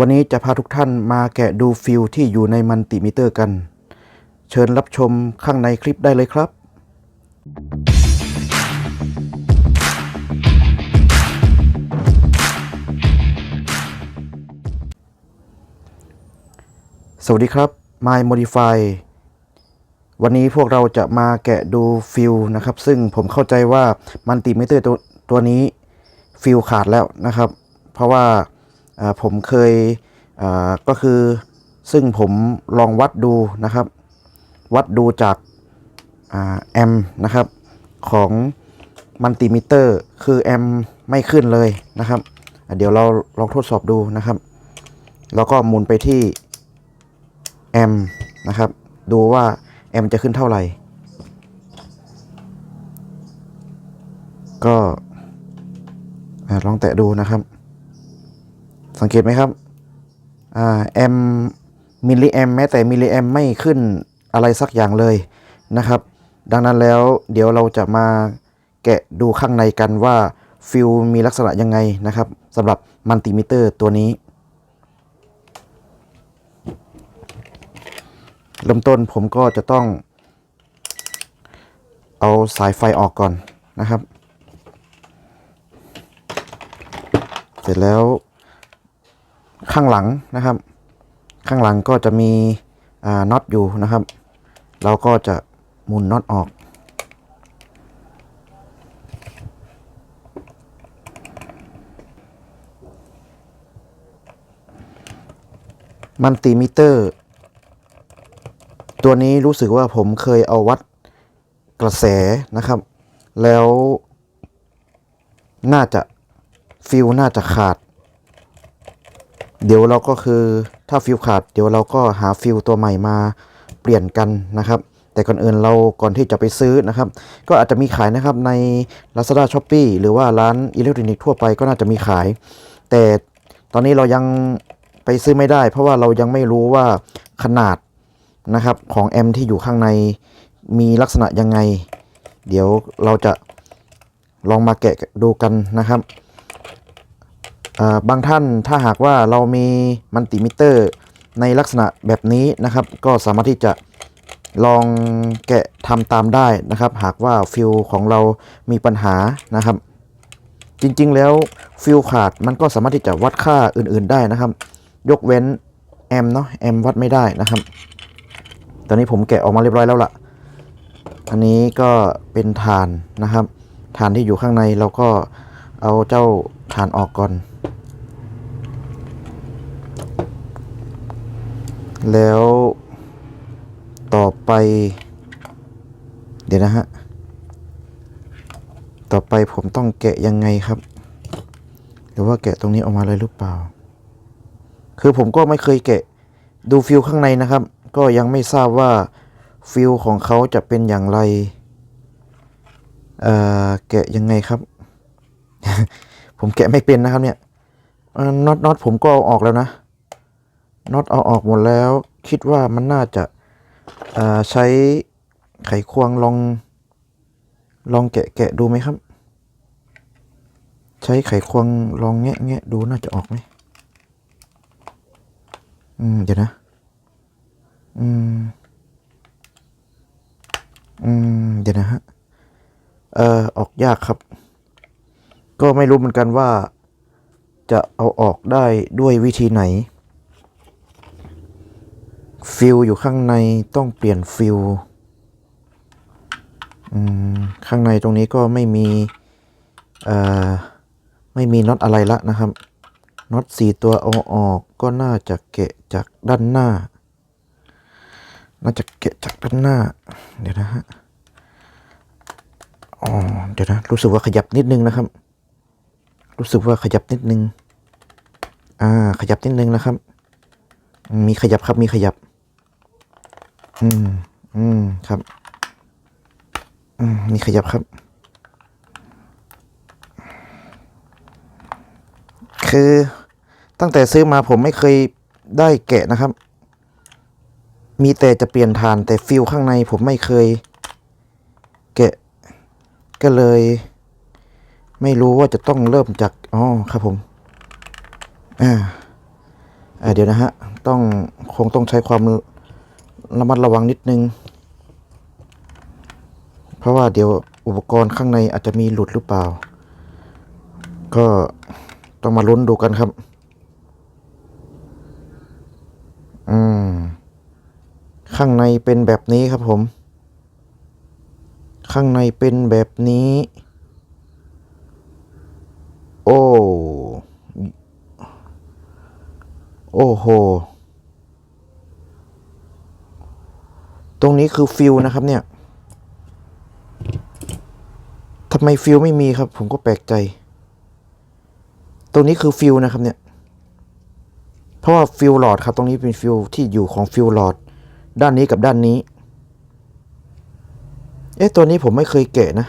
วันนี้จะพาทุกท่านมาแกะดูฟิลที่อยู่ในมันติมิเตอร์กัน เชิญรับชมข้างในคลิปได้เลยครับ สวัสดีครับ My Modify วันนี้พวกเราจะมาแกะดูฟิลนะครับ ซึ่งผมเข้าใจว่ามันติมิเตอร์ตัวตัวนี้ฟิลขาดแล้วนะครับ เพราะว่าอ่า ผมเคยก็คือซึ่งผมลองวัดดูนะครับ วัดดูจากแอมนะครับของมันติมิเตอร์ คือแอมไม่ขึ้นเลยนะครับ เดี๋ยวเราลองทดสอบดูนะครับ แล้วก็หมุนไปที่แอมนะครับ ดูว่าแอมจะขึ้นเท่าไหร่ ก็ลองแตะดูนะครับ สังเกตไหมครับแอมมิลลิแอมแม้แต่มิลลิแอมไม่ขึ้นอะไรสักอย่างเลยนะครับ ดังนั้นแล้วเดี๋ยวเราจะมาแกะดูข้างในกันว่าฟิลมีลักษณะยังไงนะครับสำหรับมัลติมิเตอร์ตัวนี้ เริ่มต้นผมก็จะต้อง เอาสายไฟออกก่อนนะครับ เสร็จแล้ว ข้างหลังนะครับ ข้างหลังก็จะมีน็อตอยู่นะครับ เราก็จะหมุนน็อตออก มันติมิเตอร์ ตัวนี้รู้สึกว่าผมเคยเอาวัดกระแสนะครับ แล้วน่าจะฟิลน่าจะขาด เดี๋ยวเราก็คือถ้าฟิลขาด เดี๋ยวเราก็หาฟิลตัวใหม่มาเปลี่ยนกันนะครับ แต่ก่อนอื่นเราก่อนที่จะไปซื้อนะครับ ก็อาจจะมีขายนะครับใน Lazada s h o p e e หรือว่าร้านอิเล็กทรอนิกส์ทั่วไปก็น่าจะมีขาย แต่ตอนนี้เรายังไปซื้อไม่ได้ เพราะว่าเรายังไม่รู้ว่าขนาดนะครับของแอมที่อยู่ข้างในมีลักษณะยังไง เดี๋ยวเราจะลองมาแกะดูกันนะครับ บางท่านถ้าหากว่าเรามีมัลติมิเตอร์ในลักษณะแบบนี้นะครับ ก็สามารถที่จะลองแกะทำตามได้นะครับ หากว่าฟิลของเรามีปัญหานะครับ จริงๆแล้วฟิลขาดมันก็สามารถที่จะวัดค่าอื่นๆได้นะครับ ยกเว้นแอมเนาะแอมวัดไม่ได้นะครับ ตอนนี้ผมแกะออกมาเรียบร้อยแล้วล่ะ อันนี้ก็เป็นฐานนะครับฐานที่อยู่ข้างในเราก็เอาเจ้าฐานออกก่อน แล้วต่อไป เดี๋ยวนะฮะ ต่อไปผมต้องแกะยังไงครับ หรือว่าแกะตรงนี้ออกมาเลยหรือเปล่า คือผมก็ไม่เคยแกะดูฟิลข้างในนะครับ ก็ยังไม่ทราบว่าฟิลของเขาจะเป็นอย่างไร เอ่อ แกะยังไงครับ ผมแกะไม่เป็นนะครับเนี่ยน็อตน็อตผมก็เอาออกแล้วนะ น็อตเอาออกหมดแล้ว คิดว่ามันน่าจะใช้ไขควงลอง ลองแกะแกะดูไหมครับ ใช้ไขควงลองแงะแงะดูน่าจะออกไหมอืมเดี๋ยวนะ อืม อืม เดี๋ยวนะฮะ เอ่อ ออกยากครับ ก็ไม่รู้เหมือนกันว่า จะเอาออกได้ด้วยวิธีไหน ฟิลอยู่ข้างในต้องเปลี่ยนฟิลข้างในตรงนี้ก็ไม่มีไม่มีน็อตอะไรละนะครับน็อตสี่ตัวเอาออกก็น่าจะเกะจากด้านหน้า น่าจะเกะจากด้านหน้า เดี๋ยวนะฮะอ๋อเดี๋ยวนะ รู้สึกว่าขยับนิดนึงนะครับ รู้สึกว่าขยับนิดนึง อ่า ขยับนิดนึงนะครับ มีขยับครับ มีขยับ อืม อืม ครับ อืมมีขยับครับ คือตั้งแต่ซื้อมาผมไม่เคยได้แกะนะครับ มีแต่จะเปลี่ยนฐานแต่ฟิลข้างในผมไม่เคย แกะ ก็เลย ไม่รู้ว่าจะต้องเริ่มจาก อ๋อ ครับผม อ่าอ่าเดี๋ยวนะฮะ ต้องคงต้องใช้ความ ระมัดระวังนิดนึง เพราะว่าเดี๋ยวอุปกรณ์ข้างในอาจจะมีหลุดหรือเปล่า ก็ต้องมาลุ้นดูกันครับ อืม ข้างในเป็นแบบนี้ครับผม ข้างในเป็นแบบนี้ โอ้ โอ้โห ตรงนี้คือฟิลนะครับเนี่ยทำไมฟิลไม่มีครับ ผมก็แปลกใจ ตรงนี้คือฟิลนะครับเนี่ย เพราะว่าฟิลหลอดครับ ตรงนี้เป็นฟิลที่อยู่ของฟิลหลอด ด้านนี้กับด้านนี้ เอ๊ะตัวนี้ผมไม่เคยแกะนะ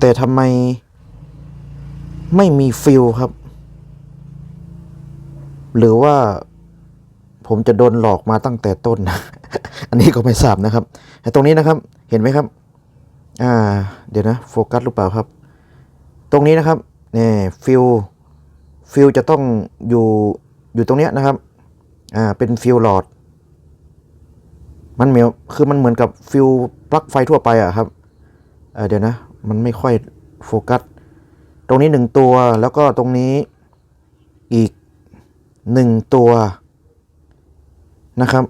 แต่ทำไมไม่มีฟิลครับ หรือว่า ผมจะโดนหลอกมาตั้งแต่ต้นนะ อันนี้ก็ไม่ทราบนะครับแต่ตรงนี้นะครับเห็นไหมครับ อ่า เดี๋ยวนะโฟกัสหรือเปล่าครับ ตรงนี้นะครับนี่ฟิลฟิลจะต้องอยู่อยู่ตรงเนี้ยนะครับ อ่า เป็นฟิลหลอด มันเหมือนคือมันเหมือนกับฟิลปลั๊กไฟทั่วไปอะครับอ่าเดี๋ยวนะ มันไม่ค่อยโฟกัส ตรงนี้หนึ่งตัว แล้วก็ตรงนี้อีกหนึ่งตัว นะครับ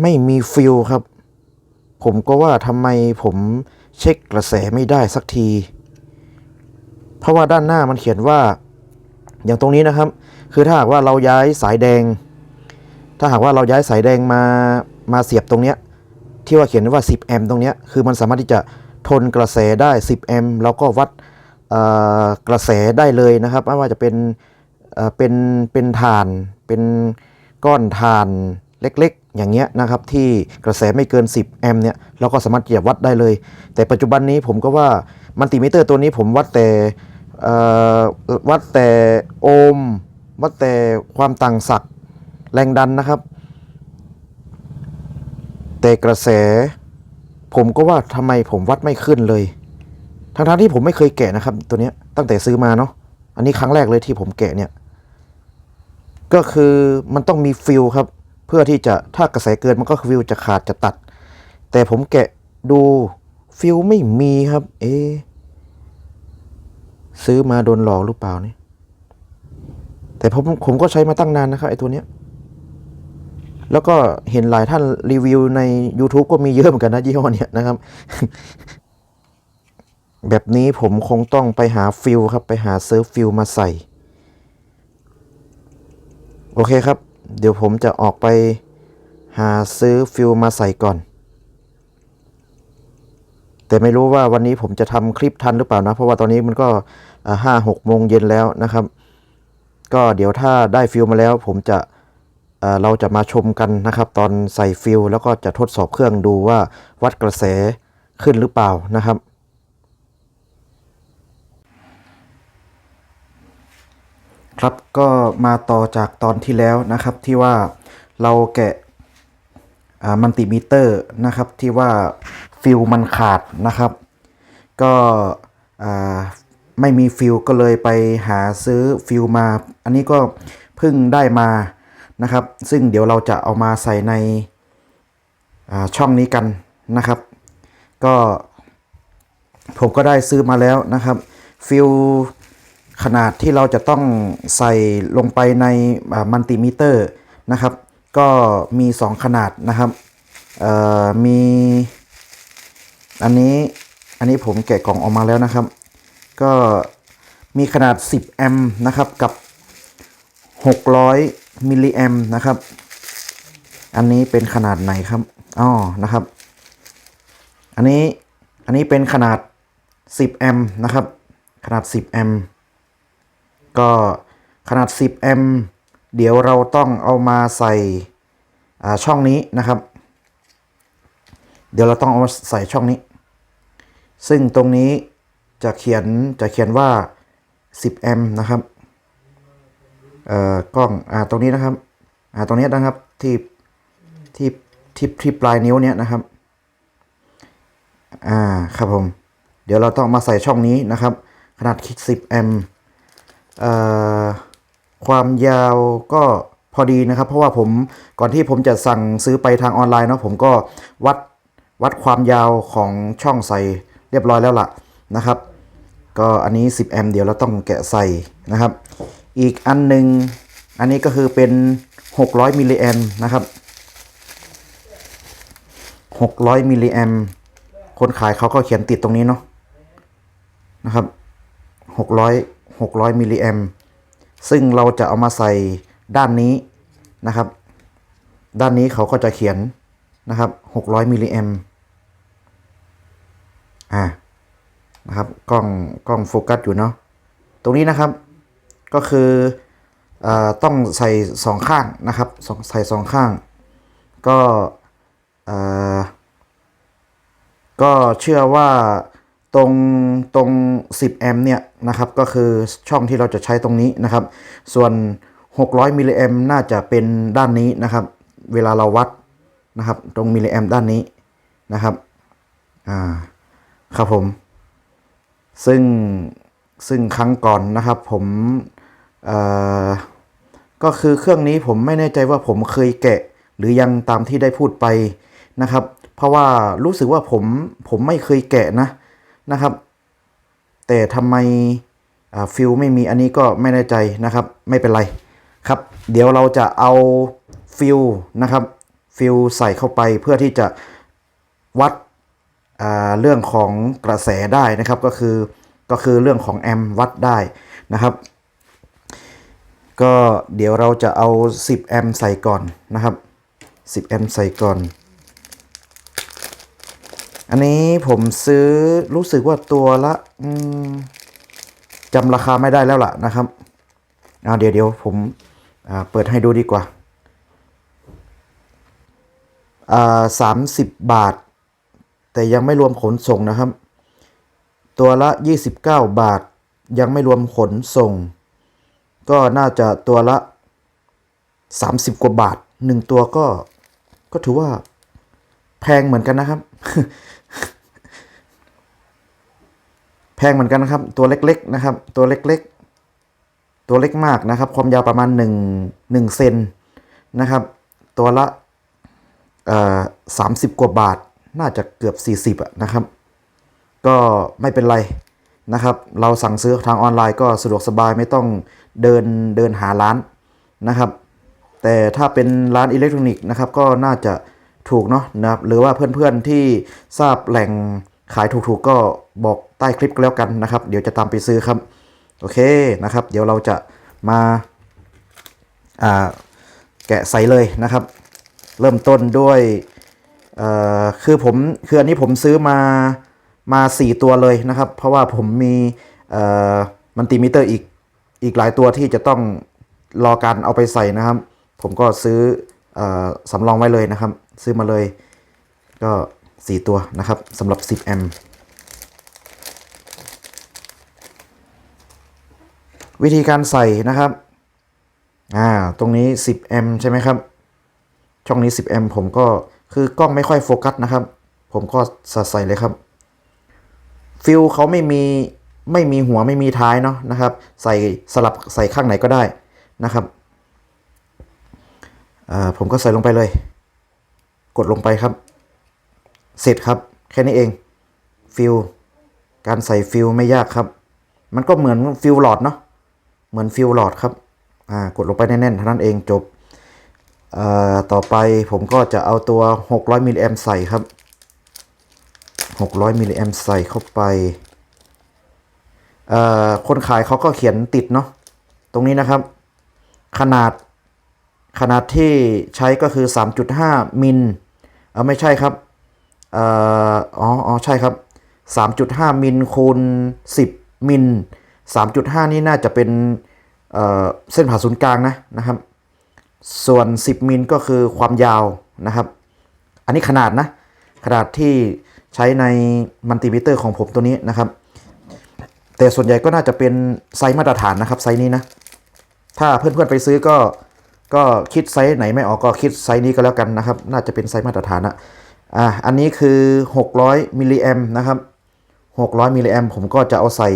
ไม่มีฟิลครับ ผมก็ว่าทำไมผมเช็คกระแสไม่ได้สักที เพราะว่าด้านหน้ามันเขียนว่า อย่างตรงนี้นะครับ คือถ้าหากว่าเราย้ายสายแดง ถ้าหากว่าเราย้ายสายแดงมามาเสียบตรงเนี้ยที่ว่าเขียนว่า 10 แอมป์ตรงเนี้ยคือมันสามารถที่จะทนกระแสได้ 10 แอมป์แล้วก็วัดกระแสได้เลยนะครับ ไม่ว่าจะเป็น เอ่อเป็นเป็นถ่าน เป็นก้อนถ่านเล็กๆ อย่างเงี้ยนะครับที่กระแสไม่เกิน 10 แอมป์เนี่ยเราก็สามารถที่จะวัดได้เลย แต่ปัจจุบันนี้ผมก็ว่ามัลติมิเตอร์ตัวนี้ผมวัดแต่เอ่อวัดแต่โอห์มวัดแต่ความต่างศักย์แรงดันนะครับ แต่กระแส ผมก็ว่าทำไมผมวัดไม่ขึ้นเลย ทั้งๆที่ผมไม่เคยแกะนะครับ ตัวเนี้ยตั้งแต่ซื้อมาเนาะ อันนี้ครั้งแรกเลยที่ผมแกะเนี่ย ก็คือมันต้องมีฟิลครับ เพื่อที่จะถ้ากระแสเกินมันก็ฟิลจะขาดจะตัด แต่ผมแกะดูฟิลไม่มีครับ เอ ซื้อมาโดนหลอกหรือเปล่านี่แต่ผมผมก็ใช้มาตั้งนานนะครับไอ้ตัวเนี้ยแล้วก็เห็นหลายท่านรีวิวใน YouTube ก็มีเยอะเหมือนกันนะยี่ห้อเนี้ยนะครับ แบบนี้ผมคงต้องไปหาฟิลครับ ไปหาเซิร์ฟฟิลมาใส่ โอเคครับ เดี๋ยวผมจะออกไปหาซื้อฟิลมาใส่ก่อน แต่ไม่รู้ว่าวันนี้ผมจะทำคลิปทันหรือเปล่านะ เพราะว่าตอนนี้มันก็ห้าหกโมงเย็นแล้วนะครับ ก็เดี๋ยวถ้าได้ฟิลมาแล้ว ผมจะเอ่อเราจะมาชมกันนะครับ ตอนใส่ฟิลแล้วก็จะทดสอบเครื่องดูว่าวัดกระแสขึ้นหรือเปล่านะครับ ครับก็มาต่อจากตอนที่แล้วนะครับที่ว่าเราแกะมัลติมิเตอร์นะครับที่ว่าฟิลมันขาดนะครับ ก็ไม่มีฟิลก็เลยไปหาซื้อฟิลมา อันนี้ก็เพิ่งได้มานะครับ ซึ่งเดี๋ยวเราจะเอามาใส่ในช่องนี้กันนะครับ ก็ผมก็ได้ซื้อมาแล้วนะครับฟิล ขนาดที่เราจะต้องใส่ลงไปในมัลติมิเตอร์นะครับ ก็มี 2 ขนาดนะครับมีอันนี้อันนี้ผมแกะกล่องออกมาแล้วนะครับ ก็มีขนาด 10 แอมป์นะครับกับ 600 มิลลิแอมป์นะครับ อันนี้เป็นขนาดไหนครับอ๋อนะครับ อันนี้อันนี้เป็นขนาด 10 แอมป์นะครับ ขนาด 10 แอมป์ ก็ขนาด 10 แอมป์เดี๋ยวเราต้องเอามาใส่ช่องนี้นะครับ เดี๋ยวเราต้องเอามาใส่ช่องนี้ ซึ่งตรงนี้จะเขียนจะเขียนว่า 10 แอมป์นะครับเอ่อกล้องอ่าตรงนี้นะครับอ่าตรงนี้นะครับที่ที่ที่ที่ปลายนิ้วเนี้ยนะครับอ่าครับผม เดี๋ยวเราต้องมาใส่ช่องนี้นะครับ ขนาด10แอมป์เอ่อ ความยาวก็พอดีนะครับ เพราะว่าผมก่อนที่ผมจะสั่งซื้อไปทางออนไลน์เนาะผมก็วัดวัดความยาวของช่องใส่เรียบร้อยแล้วล่ะนะครับ ก็อันนี้ 10 แอมป์เดี๋ยวเราต้องแกะใส่นะครับ อีกอันหนึ่งอันนี้ก็คือเป็น 600มิลลิแอมป์นะครับ 600มิลลิแอมป์คนขายเขาก็เขียนติดตรงนี้เนาะนะครับ 600 600มิลลิแอมซึ่งเราจะเอามาใส่ด้านนี้นะครับ ด้านนี้เขาก็จะเขียนนะครับ600มิลลิแอมอ่านะครับกล้องกล้องโฟกัสอยู่เนาะตรงนี้นะครับก็คืออต้องใส่สองข้างนะครับใส่สองข้าง ก็อ่าก็เชื่อว่า ตรงตรง 10 แอมป์เนี่ยนะครับก็คือช่องที่เราจะใช้ตรงนี้นะครับ ส่วน 600มิลลิแอมป์น่าจะเป็นด้านนี้นะครับ เวลาเราวัดนะครับ ตรงมิลลิแอมป์ด้านนี้นะครับอ่าครับผม ซึ่งซึ่งครั้งก่อนนะครับผมเอ่อก็คือเครื่องนี้ผมไม่แน่ใจว่าผมเคยแกะ หรือยังตามที่ได้พูดไปนะครับ เพราะว่ารู้สึกว่าผมผมไม่เคยแกะนะ นะครับ แต่ทำไมฟิลไม่มีอันนี้ก็ไม่แน่ใจนะครับ ไม่เป็นไรครับ เดี๋ยวเราจะเอาฟิลนะครับฟิลใส่เข้าไปเพื่อที่จะวัดเรื่องของกระแสได้นะครับก็คือก็คือเรื่องของแอมป์วัดได้นะครับ ก็เดี๋ยวเราจะเอา 10 แอมป์ใส่ก่อนนะครับ 10 แอมป์ใส่ก่อน อันนี้ผมซื้อรู้สึกว่าตัวละจำราคาไม่ได้แล้วล่ะนะครับเอาเดี๋ยวเดี๋ยวผมเปิดให้ดูดีกว่าอ่าสามสิบบาท แต่ยังไม่รวมขนส่งนะครับ ตัวละ 29 บาท ยังไม่รวมขนส่ง ก็น่าจะตัวละ 30 กว่าบาทหนึ่งตัวก็ ก็ถือว่าแพงเหมือนกันนะครับ แพงเหมือนกันนะครับ ตัวเล็กๆนะครับ ตัวเล็กๆ ตัวเล็กมากนะครับ ความยาวประมาณ 1 1เซนนะครับ ตัวละเอ่อสามสิบกว่าบาท น่าจะเกือบ 40อะนะครับ ก็ไม่เป็นไรนะครับ เราสั่งซื้อทางออนไลน์ก็สะดวกสบายไม่ต้องเดินเดินหาร้านนะครับ แต่ถ้าเป็นร้านอิเล็กทรอนิกส์นะครับก็น่าจะถูกเนาะนะครับหรือว่าเพื่อนๆที่ทราบแหล่งขายถูกๆก็บอก ใต้คลิปก็แล้วกันนะครับ เดี๋ยวจะตามไปซื้อครับ โอเคนะครับ เดี๋ยวเราจะมาแกะใส่เลยนะครับ เริ่มต้นด้วยคือผมคืออันนี้ผมซื้อมามาสี่ตัวเลยนะครับ เพราะว่าผมมีมันติมิเตอร์อีกอีกหลายตัวที่จะต้องรอการเอาไปใส่นะครับ ผมก็ซื้อออสำรองไว้เลยนะครับ ซื้อมาเลยก็สี่ตัวนะครับสำหรับ 10 แอมป์ วิธีการใส่นะครับอ่าตรงนี้ 10 แอมป์ใช่ไหมครับ ช่องนี้ 10 แอมป์ผมก็คือกล้องไม่ค่อยโฟกัสนะครับ ผมก็ใส่เลยครับ ฟิลเขาไม่มีไม่มีหัวไม่มีท้ายเนาะนะครับ ใส่สลับใส่ข้างไหนก็ได้นะครับอ่าผมก็ใส่ลงไปเลย กดลงไปครับ เสร็จครับ แค่นี้เอง ฟิลการใส่ฟิลไม่ยากครับ มันก็เหมือนฟิลหลอดเนาะ เหมือนฟิลหลอดครับอ่ากดลงไปแน่นๆเท่านั้นเองจบอ่อต่อไปผมก็จะเอาตัว 600มิลลิแอมใส่ครับ 600มิลลิแอมใส่เข้าไปอ่อคนขายเขาก็เขียนติดเนาะ ตรงนี้นะครับ ขนาดขนาดที่ใช้ก็คือ 3.5 มิลเออไม่ใช่ครับอ่ออ๋ออ๋อใช่ครับ 3.5 มิลคูณ 10 มิล 3.5 นี่น่าจะเป็นเเส้นผ่าศูนย์กลางนะนะครับ ส่วน 10 มิลก็คือความยาวนะครับ อันนี้ขนาดนะ ขนาดที่ใช้ในมัลติมิเตอร์ของผมตัวนี้นะครับ แต่ส่วนใหญ่ก็น่าจะเป็นไซส์มาตรฐานนะครับไซส์นี้นะ ถ้าเพื่อนๆไปซื้อก็ก็คิดไซส์ไหนไม่ออกก็คิดไซส์นี้ก็แล้วกันนะครับ น่าจะเป็นไซส์มาตรฐานนะอะอันนี้คือ 600มิลลิแอมนะครับ600มิลลิแอมผมก็จะเอาใส่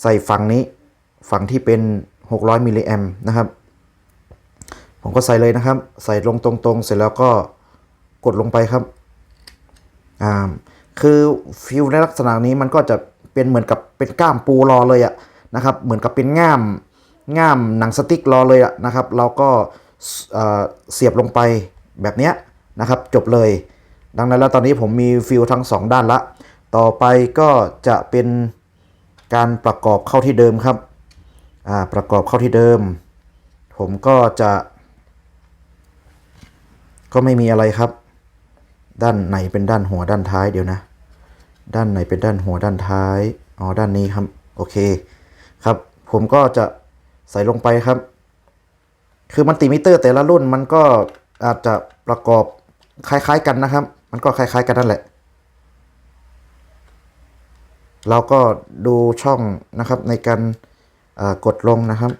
ใส่ฝั่งนี้ฝั่งที่เป็น 600มิลลิแอมนะครับ ผมก็ใส่เลยนะครับ ใส่ลงตรงๆ เสร็จแล้วก็กดลงไปครับอ่าคือฟิวในลักษณะนี้มันก็จะเป็นเหมือนกับเป็นก้ามปูรอเลยอะนะครับ เหมือนกับเป็นง่ามง่ามหนังสติ๊กรอเลยอะนะครับ เราก็เสียบลงไปแบบเนี้ยนะครับ จบเลย ดังนั้นแล้วตอนนี้ผมมีฟิวทั้งสองด้านละ ต่อไปก็จะเป็น การประกอบเข้าที่เดิมครับอ่าประกอบเข้าที่เดิม ผมก็จะ ก็ไม่มีอะไรครับ ด้านไหนเป็นด้านหัวด้านท้ายเดี๋ยวนะ ด้านไหนเป็นด้านหัวด้านท้ายอ๋อด้านนี้ครับโอเคครับ ผมก็จะใส่ลงไปครับ คือมันติมิเตอร์แต่ละรุ่นมันก็อาจจะประกอบคล้ายๆกันนะครับ มันก็คล้ายๆกันนั่นแหละ เราก็ดูช่องนะครับในการกดลงนะครับ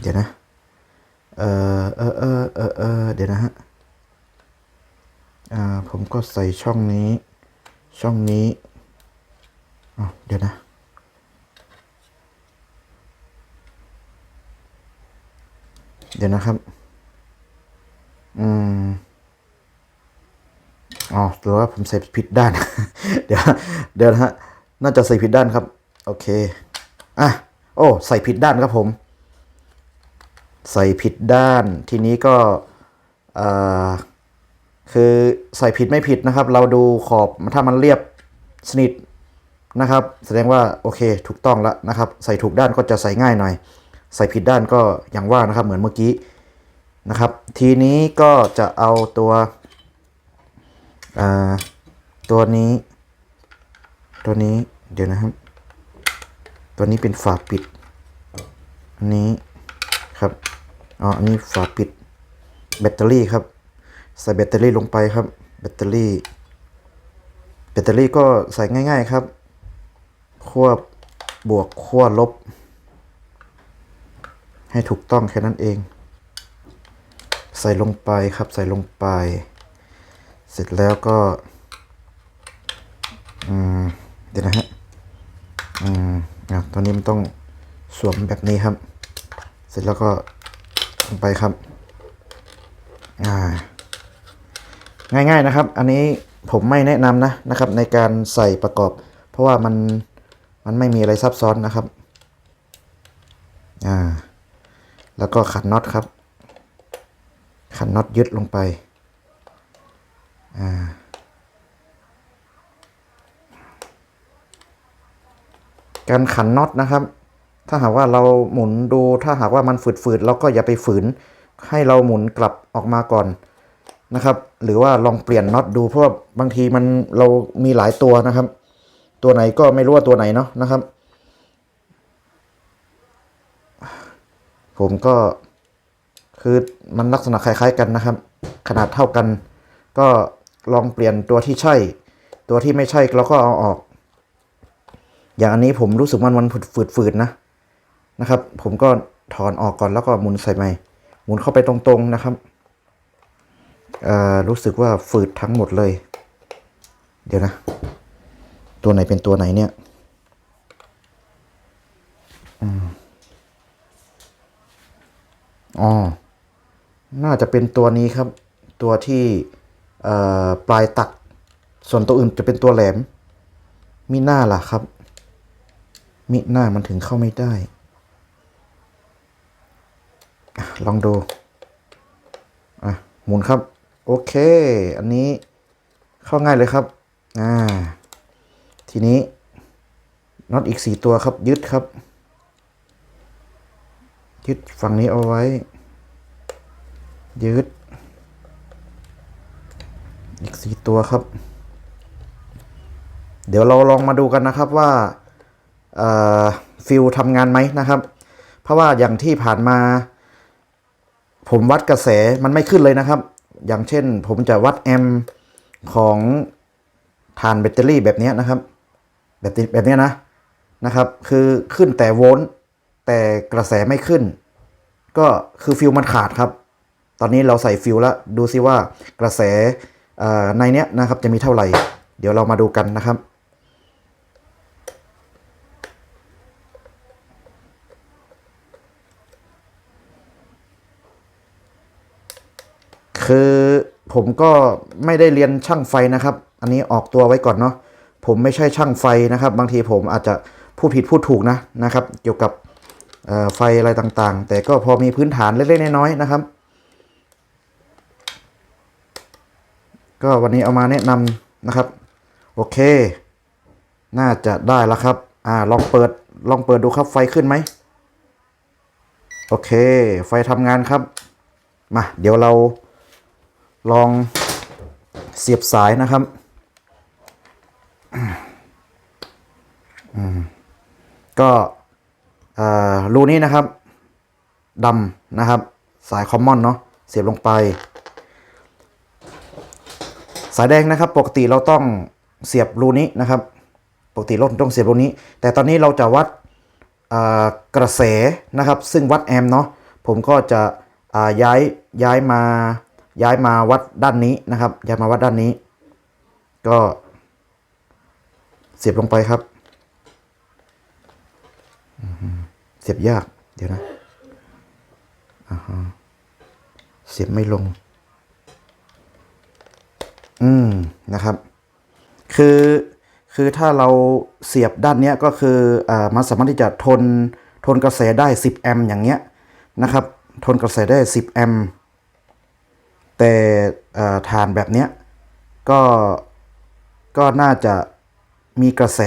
เดี๋ยวนะ เออเออเออเออเออเดี๋ยวนะฮะผมก็ใส่ช่องนี้ ช่องนี้เดี๋ยวนะ เดี๋ยวนะครับ อืม อ๋อหรือว่าผมใส่ผิดด้าน เดี๋ยวเดี๋ยวนะฮะน่าจะใส่ผิดด้านครับ โอเคอะโอ้ใส่ผิดด้านครับผม ใส่ผิดด้านทีนี้ก็อ่อคือใส่ผิดไม่ผิดนะครับ เราดูขอบถ้ามันเรียบสนิทนะครับ แสดงว่าโอเคถูกต้องแล้วนะครับ ใส่ถูกด้านก็จะใส่ง่ายหน่อย ใส่ผิดด้านก็อย่างว่านะครับ เหมือนเมื่อกี้นะครับ ทีนี้ก็จะเอาตัว อ่าตัวนี้ ตัวนี้เดี๋ยวนะครับ ตัวนี้เป็นฝาปิด อันนี้ครับอ๋ออันนี้ฝาปิดแบตเตอรี่ครับ ใส่แบตเตอรี่ลงไปครับ แบตเตอรี่ แบตเตอรี่ก็ใส่ง่าย ๆครับขั้วบวกขั้วลบ ให้ถูกต้องแค่นั้นเอง ใส่ลงไปครับใส่ลงไป เสร็จแล้วก็เดี๋ยวนะฮะอืมอะตอนนี้มันต้องสวมแบบนี้ครับ เสร็จแล้วก็ลงไปครับอ่าง่ายๆนะครับ อันนี้ผมไม่แนะนำนะนะครับ ในการใส่ประกอบ เพราะว่ามันมันไม่มีอะไรซับซ้อนนะครับอ่าแล้วก็ขันน็อตครับ ขันน็อตยึดลงไป อ่าการขันน็อตนะครับ ถ้าหากว่าเราหมุนดู ถ้าหากว่ามันฝืดๆเราก็อย่าไปฝืน ให้เราหมุนกลับออกมาก่อนนะครับ หรือว่าลองเปลี่ยนน็อตดู เพราะว่าบางทีมันเรามีหลายตัวนะครับ ตัวไหนก็ไม่รู้ว่าตัวไหนเนาะนะครับ ผมก็คือมันลักษณะคล้ายๆกันนะครับ ขนาดเท่ากัน ก็ ลองเปลี่ยนตัวที่ใช่ ตัวที่ไม่ใช่เราก็เอาออก อย่างอันนี้ผมรู้สึกมันมันฝืดๆนะนะครับ ผมก็ถอนออกก่อนแล้วก็หมุนใส่ใหม่ หมุนเข้าไปตรงๆนะครับเอ่อรู้สึกว่าฝืดทั้งหมดเลย เดี๋ยวนะ ตัวไหนเป็นตัวไหนเนี่ยอ๋อ น่าจะเป็นตัวนี้ครับ ตัวที่ ปลายตัก ส่วนตัวอื่นจะเป็นตัวแหลม มีหน้าล่ะครับมิหน้ามันถึงเข้าไม่ได้อลองดู อะ หมุนครับ โอเค อันนี้เข้าง่ายเลยครับ อ่า ทีนี้น็อตอีกสี่ตัวครับ ยึดครับ ยึดฝั่งนี้เอาไว้ ยึด อีกสี่ตัวครับ เดี๋ยวเราลองมาดูกันนะครับว่าฟิลทำงานไหมนะครับ เพราะว่าอย่างที่ผ่านมา ผมวัดกระแสมันไม่ขึ้นเลยนะครับ อย่างเช่น ผมจะวัดแอมป์ของฐานแบตเตอรี่แบบนี้นะครับ แบบนี้แบบนี้นะนะครับ คือขึ้นแต่โวลต์แต่กระแสไม่ขึ้น ก็คือฟิลมันขาดครับ ตอนนี้เราใส่ฟิลแล้วดูซิว่ากระแส ในเนี้ยนะครับจะมีเท่าไหร่ เดี๋ยวเรามาดูกันนะครับ คือผมก็ไม่ได้เรียนช่างไฟนะครับ อันนี้ออกตัวไว้ก่อนเนาะผมไม่ใช่ช่างไฟนะครับ บางทีผมอาจจะพูดผิดพูดถูกนะนะครับ เกี่ยวกับไฟอะไรต่างๆ แต่ก็พอมีพื้นฐานเล็กๆน้อยๆนะครับ ก็วันนี้เอามาแนะนำนะครับ โอเค น่าจะได้แล้วครับ อ่าลองเปิดลองเปิดดูครับไฟขึ้นไหมโอเค ไฟทำงานครับ มา เดี๋ยวเราลองเสียบสายนะครับก็อ่ารูนี้นะครับดำนะครับ สายคอมมอนเนาะเสียบลงไป สายแดงนะครับ ปกติเราต้องเสียบรูนี้นะครับ ปกติราต้องเสียบรูนี้ แต่ตอนนี้เราจะวัดกระแสนะครับ ซึ่งวัดแอมป์เนาะผมก็จะย้ายย้ายมาย้ายมาวัดด้านนี้นะครับ ย้ายมาวัดด้านนี้ ก็เสียบลงไปครับ เสียบยาก เดี๋ยวนะเสียบไม่ลง อืมนะครับ คือคือถ้าเราเสียบด้านเนี้ยก็คืออ่ามันสามารถที่จะทนทนกระแสได้ 10 แอมป์อย่างเงี้ยนะครับ ทนกระแสได้ 10 แอมป์แต่อ่าฐานแบบเนี้ยก็ก็น่าจะมีกระแส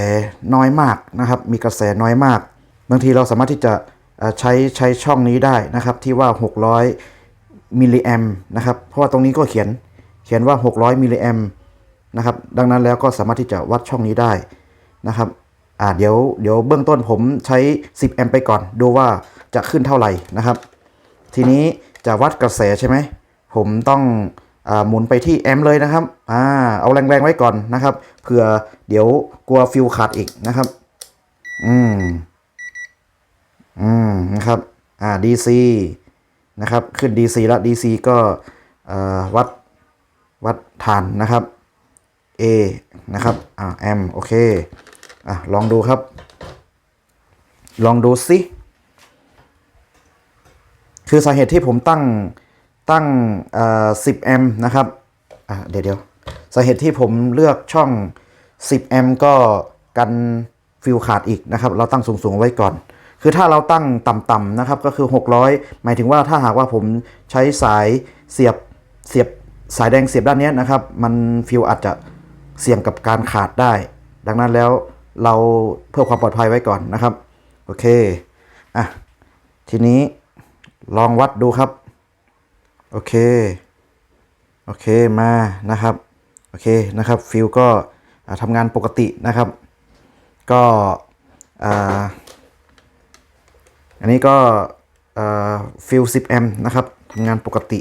น้อยมากนะครับ มีกระแสน้อยมาก บางทีเราสามารถที่จะอ่าใช้ใช้ช่องนี้ได้นะครับที่ว่า 600มิลลิแอมนะครับ เพราะว่าตรงนี้ก็เขียน เขียนว่า 600 มิลลิแอมนะครับ ดังนั้นแล้วก็สามารถที่จะวัดช่องนี้ได้นะครับอ่าเดี๋ยวเดี๋ยวเบื้องต้นผมใช้ 10 แอมไปก่อน ดูว่าจะขึ้นเท่าไหร่นะครับ ทีนี้จะวัดกระแสใช่ไหม ผมต้องอหมุนไปที่แอมป์เลยนะครับอ่าเอาแรงๆไว้ก่อนนะครับ เผื่อเดี๋ยวกลัวฟิวขาดอีกนะครับ อืม อืมนะครับ อ่า DC นะครับ ขึ้น DC แล้ว DC ก็วัด วัดฐานนะครับ A นะครับ อ่าแอมโอเค อะ ลองดูครับ ลองดูสิคือสาเหตุที่ผมตั้งตั้งเอ่อ10แอมนะครับ อะ เดี๋ยวเดี๋ยวสาเหตุที่ผมเลือกช่อง 10แอมก็กันฟิลขาดอีกนะครับ เราตั้งสูงๆไว้ก่อน คือถ้าเราตั้งต่ำๆนะครับ ก็คือ 600 หมายถึงว่าถ้าหากว่าผมใช้สายเสียบเสียบ สายแดงเสียบด้านนี้นะครับ มันฟิลอาจจะเสี่ยงกับการขาดได้ ดังนั้นแล้วเราเพื่อความปลอดภัยไว้ก่อนนะครับ โอเค อะ ทีนี้ลองวัดดูครับ โอเค โอเคมานะครับ โอเคนะครับฟิลก็ทำงานปกตินะครับ ก็อันนี้ก็ฟิล10 แอมป์นะครับทำงานปกติ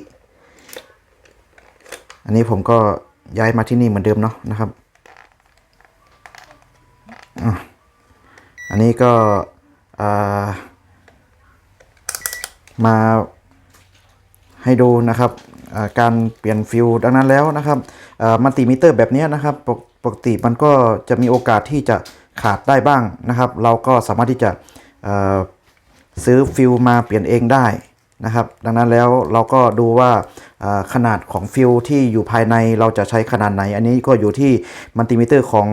อันนี้ผมก็ย้ายมาที่นี่เหมือนเดิมเนาะนะครับ อันนี้ก็มาให้ดูนะครับการเปลี่ยนฟิลดังนั้นแล้วนะครับมัลติมิเตอร์แบบนี้นะครับปกปกติมันก็จะมีโอกาสที่จะขาดได้บ้างนะครับ เราก็สามารถที่จะซื้อฟิลมาเปลี่ยนเองได้ นะครับ ดังนั้นแล้วเราก็ดูว่าขนาดของฟิลที่อยู่ภายในเราจะใช้ขนาดไหน อันนี้ก็อยู่ที่มัลติมิเตอร์ของ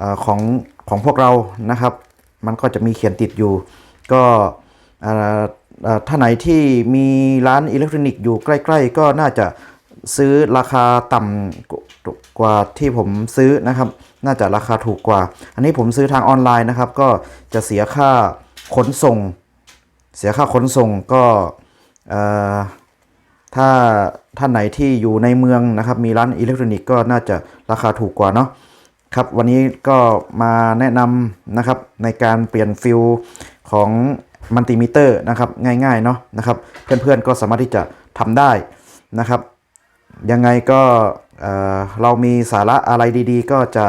อของของพวกเรานะครับ มันก็จะมีเขียนติดอยู่ ก็ถ้าไหนที่มีร้านอิเล็กทรอนิกส์อยู่ใกล้ ๆ ก็น่าจะซื้อราคาต่ำกว่าที่ผมซื้อนะครับ น่าจะราคาถูกกว่า อันนี้ผมซื้อทางออนไลน์นะครับ ก็จะเสียค่าขนส่ง เสียค่าขนส่งก็ ถ้าท่านไหนที่อยู่ในเมืองนะครับมีร้านอิเล็กทรอนิกส์ก็น่าจะราคาถูกกว่าเนาะครับวันนี้ก็มาแนะนำนะครับในการเปลี่ยนฟิลของมัลติมิเตอร์นะครับง่ายๆเนาะนะครับเพื่อนๆก็สามารถที่จะทำได้นะครับ ยังไงก็เอ่อเรามีสาระอะไรดีๆ ก็จะ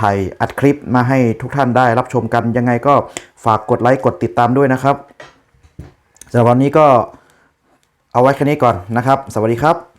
ถ่ายอัดคลิปมาให้ทุกท่านได้รับชมกันยังไงก็ฝากกดไลค์กดติดตามด้วยนะครับสำหรับวันนี้ก็ เอาไว้แค่นี้ก่อนนะครับ สวัสดีครับ